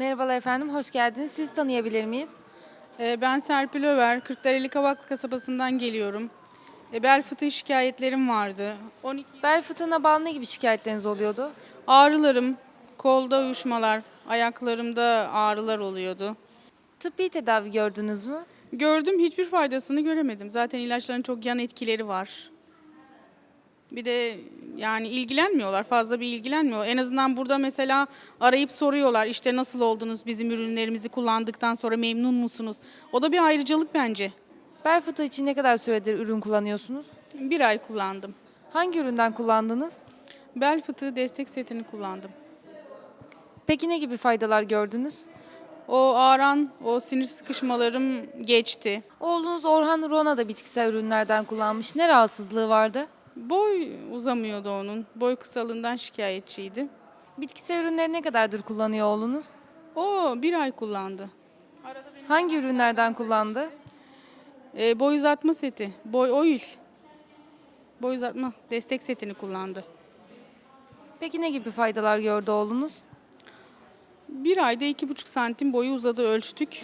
Merhabalar efendim, hoş geldiniz. Sizi tanıyabilir miyiz? Ee, Ben Serpil Över, Kırklareli Kavaklı kasabasından geliyorum. E, Bel fıtığı şikayetlerim vardı. 12 Bel fıtığına bağlı ne gibi şikayetleriniz oluyordu? ağrılarım, kolda uyuşmalar, ayaklarımda ağrılar oluyordu. Tıbbi tedavi gördünüz mü? Gördüm hiçbir faydasını göremedim. Zaten ilaçların çok yan etkileri var. Bir de yani ilgilenmiyorlar, fazla bir ilgilenmiyor. En azından burada mesela arayıp soruyorlar işte nasıl oldunuz bizim ürünlerimizi kullandıktan sonra memnun musunuz? O da bir ayrıcalık bence. Bel fıtığı için ne kadar süredir ürün kullanıyorsunuz? Bir ay kullandım. Hangi üründen kullandınız? Bel fıtığı destek setini kullandım. Peki ne gibi faydalar gördünüz? O ağran, o sinir sıkışmalarım geçti. Oğlunuz Orhan Rona da bitkisel ürünlerden kullanmış. Ne rahatsızlığı vardı? Boy uzamıyordu onun. Boy kısalığından şikayetçiydi. Bitkisel ürünleri ne kadardır kullanıyor oğlunuz? O bir ay kullandı. Arada benim Hangi ürünlerden kullandı? e, boy uzatma seti, boy oil. Boy uzatma destek setini kullandı. Peki ne gibi faydalar gördü oğlunuz? Bir ayda iki buçuk santim boyu uzadı ölçtük.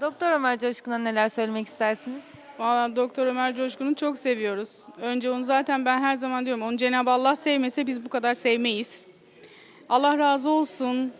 Doktor Ömer Coşkun'a neler söylemek istersiniz? Valla Doktor Ömer Coşkun'u çok seviyoruz. Önce onu zaten ben her zaman diyorum onu Cenab-ı Allah sevmese biz bu kadar sevmeyiz. Allah razı olsun.